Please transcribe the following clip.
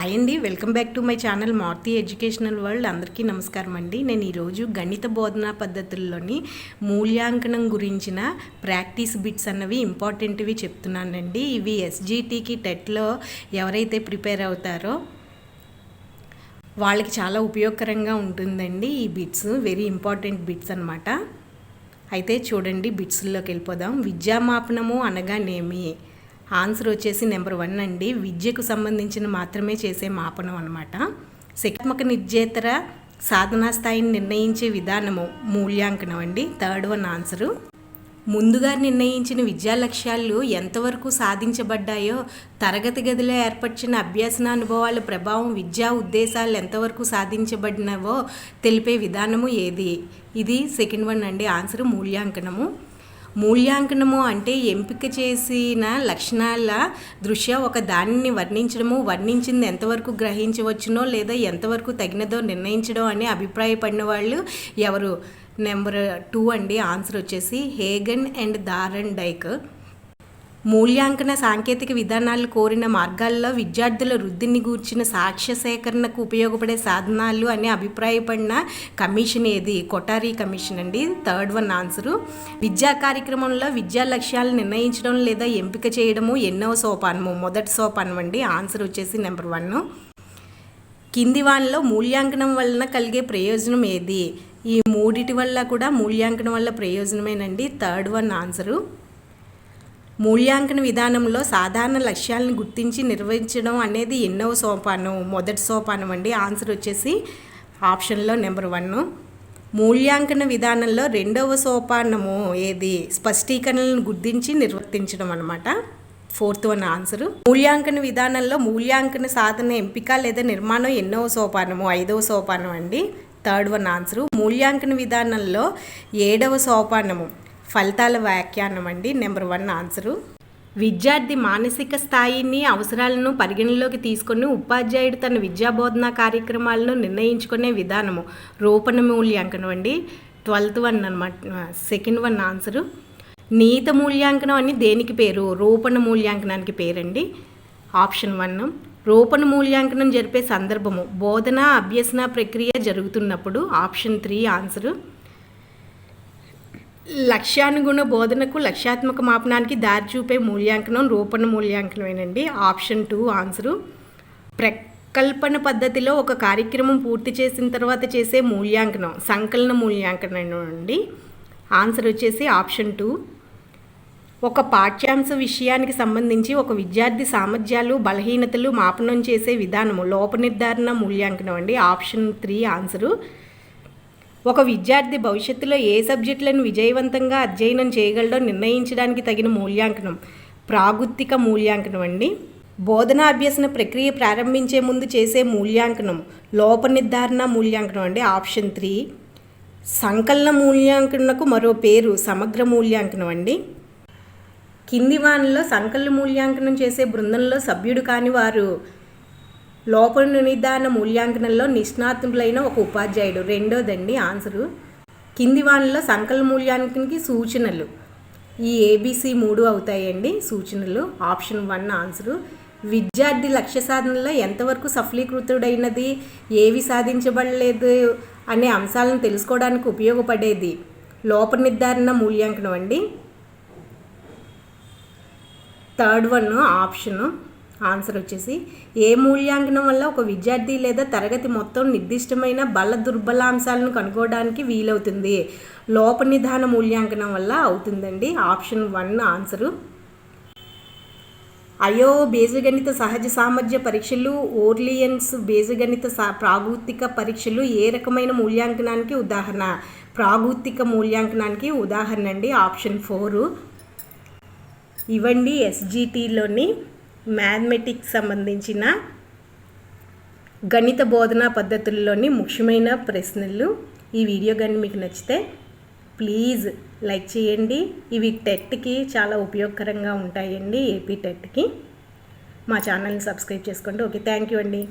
Hi అండి welcome back to my channel Maruti educational world. అందరికీ నమస్కారం అండి. నేను ఈరోజు గణిత బోధనా పద్ధతుల్లోని మూల్యాంకనం గురించిన ప్రాక్టీస్ బిట్స్ అన్నవి ఇంపార్టెంట్వి చెప్తున్నానండి. ఇవి ఎస్జిటికి టెట్లో ఎవరైతే ప్రిపేర్ అవుతారో వాళ్ళకి చాలా ఉపయోగకరంగా ఉంటుందండి ఈ బిట్స్. వెరీ ఇంపార్టెంట్ బిట్స్ అనమాట అయితే చూడండి బిట్స్లోకి వెళ్ళిపోదాం. విద్యామాపనము అనగానేమి? ఆన్సర్ వచ్చేసి నెంబర్ వన్ అండి. విద్యకు సంబంధించిన మాత్రమే చేసే మాపనం అనమాట శిక్షాత్మక నిర్జేతర సాధనా స్థాయిని నిర్ణయించే విధానము మూల్యాంకనం అండి. Third one answer. ముందుగా నిర్ణయించిన విద్యా లక్ష్యాలు ఎంతవరకు సాధించబడ్డాయో తరగతి గదిలో ఏర్పరిచిన అభ్యాసన అనుభవాల ప్రభావం విద్యా ఉద్దేశాలు ఎంతవరకు సాధించబడినవో తెలిపే విధానము ఏది? ఇది సెకండ్ వన్ అండి. ఆన్సర్ మూల్యాంకనము. మూల్యాంకనము అంటే ఎంపిక చేసిన లక్షణాల దృష్ట్యా ఒక దానిని వర్ణించడము వర్ణించింది ఎంతవరకు గ్రహించవచ్చునో లేదా ఎంతవరకు తగినదో నిర్ణయించడం అని అభిప్రాయపడిన వాళ్ళు ఎవరు? నెంబర్ టూ అండి ఆన్సర్ వచ్చేసి హేగన్ అండ్ దారన్ డైక్ మూల్యాంకన సాంకేతిక విధానాలు కోరిన మార్గాల్లో విద్యార్థుల వృద్ధిని గూర్చిన సాక్ష్య సేకరణకు ఉపయోగపడే సాధనాలు అని అభిప్రాయపడిన కమిషన్ ఏది? కొటారీ కమిషన్ అండి. Third one answer. విద్యా కార్యక్రమంలో విద్యా లక్ష్యాలు నిర్ణయించడం లేదా ఎంపిక చేయడము ఎన్నో సోపానము? మొదటి సోపానం అండి. ఆన్సర్ వచ్చేసి నెంబర్ వన్. కింది వానిలో మూల్యాంకనం వలన కలిగే ప్రయోజనం ఏది? ఈ మూడిటి వల్ల కూడా మూల్యాంకనం వల్ల ప్రయోజనమేనండి. Third one answer. మూల్యాంకన విధానంలో సాధారణ లక్ష్యాలను గుర్తించి నిర్వహించడం అనేది ఎన్నో సోపానం మొదటి సోపానం అండి. ఆన్సర్ వచ్చేసి ఆప్షన్లో నెంబర్ వన్. మూల్యాంకన విధానంలో రెండవ సోపానము ఏది? స్పష్టీకరణలను గుర్తించి నిర్వర్తించడం అనమాట ఫోర్త్ వన్ ఆన్సరు. మూల్యాంకన విధానంలో మూల్యాంకన సాధన ఎంపిక లేదా నిర్మాణం ఎన్నవ సోపానము? ఐదవ సోపానం అండి. Third one answer. మూల్యాంకన విధానంలో ఏడవ సోపానము. ఫలితాల వ్యాఖ్యానం అండి నెంబర్ వన్ ఆన్సరు. విద్యార్థి మానసిక స్థాయిని అవసరాలను పరిగణలోకి తీసుకొని ఉపాధ్యాయుడు తన విద్యాబోధన కార్యక్రమాలను నిర్ణయించుకునే విధానము రూపణ మూల్యాంకనం అండి. ట్వెల్త్ వన్ అనమాట సెకండ్ వన్ ఆన్సరు. నీత మూల్యాంకనం అని దేనికి పేరు? రూపణ మూల్యాంకనానికి పేరండి. ఆప్షన్ వన్ రూపణ మూల్యాంకనం జరిపే సందర్భము బోధన అభ్యసన ప్రక్రియ జరుగుతున్నప్పుడు ఆప్షన్ త్రీ ఆన్సరు. లక్ష్యానుగుణ బోధనకు లక్ష్యాత్మక మాపనానికి దారి చూపే మూల్యాంకనం రూపణ మూల్యాంకనమేనండి. Option two answer. ప్రకల్పన పద్ధతిలో ఒక కార్యక్రమం పూర్తి చేసిన తర్వాత చేసే మూల్యాంకనం సంకలన మూల్యాంకనం అండి ఆన్సర్ వచ్చేసి ఆప్షన్ టూ. ఒక పాఠ్యాంశ విషయానికి సంబంధించి ఒక విద్యార్థి సామర్థ్యాలు బలహీనతలు మాపనం చేసే విధానము లోప నిర్ధారణ మూల్యాంకనం అండి ఆప్షన్ త్రీ ఆన్సరు. ఒక విద్యార్థి భవిష్యత్తులో ఏ సబ్జెక్టులను విజయవంతంగా అధ్యయనం చేయగలడో నిర్ణయించడానికి తగిన మూల్యాంకనం ప్రాగుత్తిక మూల్యాంకనం అండి. బోధనా అభ్యసన ప్రక్రియ ప్రారంభించే ముందు చేసే మూల్యాంకనం లోప నిర్ధారణ మూల్యాంకనం అండి. ఆప్షన్ త్రీ సంకలన మూల్యాంకనకు మరో పేరు సమగ్ర మూల్యాంకనం అండి. కింది వానలో సంకలన మూల్యాంకనం చేసే బృందంలో సభ్యుడు కాని వారు లోపల నిదాన మూల్యాంకనంలో నిష్ణాతులైన ఒక ఉపాధ్యాయుడు. రెండోదండి ఆన్సరు. కింది వాణిలో సంకల మూల్యాంకనకి సూచనలు. ఈ ఏబిసి మూడు అవుతాయండి సూచనలు. Option one answer. విద్యార్థి లక్ష్య సాధనలో ఎంతవరకు సఫలీకృతుడైనది? ఏవి సాధించబడలేదు? అనే అంశాలను తెలుసుకోవడానికి ఉపయోగపడేది? లోప నిర్ధారణ మూల్యాంకనం అండి. Third one option. ఆన్సర్ వచ్చేసి ఏ మూల్యాంకనం వల్ల ఒక విద్యార్థి లేదా తరగతి మొత్తం నిర్దిష్టమైన బల దుర్బలాంశాలను కనుక్కోవడానికి వీలవుతుంది? లోపనిధాన మూల్యాంకనం వల్ల అవుతుందండి. Option one answer. అయో బీజగణిత సహజ సామర్థ్య పరీక్షలు ఓర్లియన్స్ బీజగణిత సా ప్రాగూతిక పరీక్షలు ఏ రకమైన మూల్యాంకనానికి ఉదాహరణ? ప్రాగూతిక మూల్యాంకనానికి ఉదాహరణ అండి ఆప్షన్ ఫోరు. ఇవండి ఎస్జిటిలోని మ్యాథమెటిక్స్ సంబంధించిన గణిత బోధనా పద్ధతుల్లోని ముఖ్యమైన ప్రశ్నలు. ఈ వీడియో కానీ మీకు నచ్చితే ప్లీజ్ లైక్ చేయండి. ఇవి టెట్కి చాలా ఉపయోగకరంగా ఉంటాయండి ఏపీ టెట్కి మా ఛానల్ని సబ్స్క్రైబ్ చేసుకోండి. ఓకే థ్యాంక్ యూ అండి.